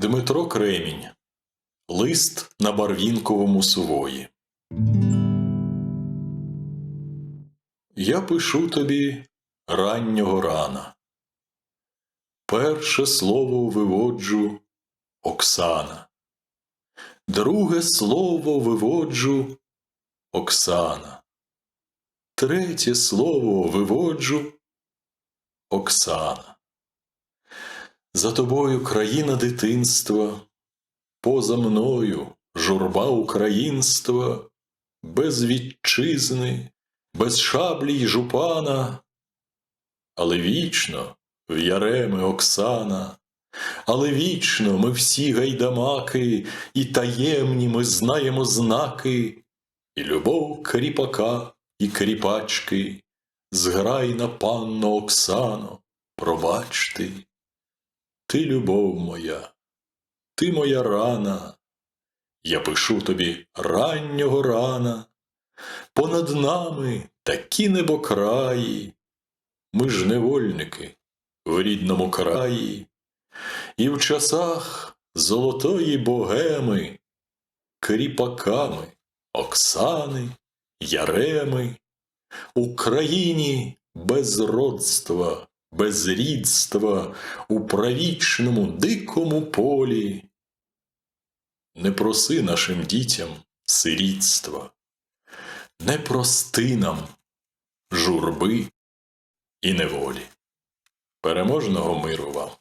Дмитро Кремінь. Лист на Барвінковому сувої. Я пишу тобі раннього рана. Перше слово виводжу Оксана. Друге слово виводжу Оксана. Третє слово виводжу Оксана. За тобою країна дитинства, поза мною журба українства, без вітчизни, без шаблі й жупана, але вічно в яреми Оксана, але вічно ми всі гайдамаки, і таємні ми знаємо знаки, і любов кріпака, і кріпачки, зграйна панно Оксано, пробачте. Ти любов моя, ти моя рана, я пишу тобі раннього рана, понад нами такі небокраї, ми ж невольники в рідному краї, і в часах золотої богеми, кріпаками Оксани, Яреми, Україні без родства, без рідства у правічному дикому полі. Не проси нашим дітям сирітства, не прости нам журби і неволі. Переможного миру вам!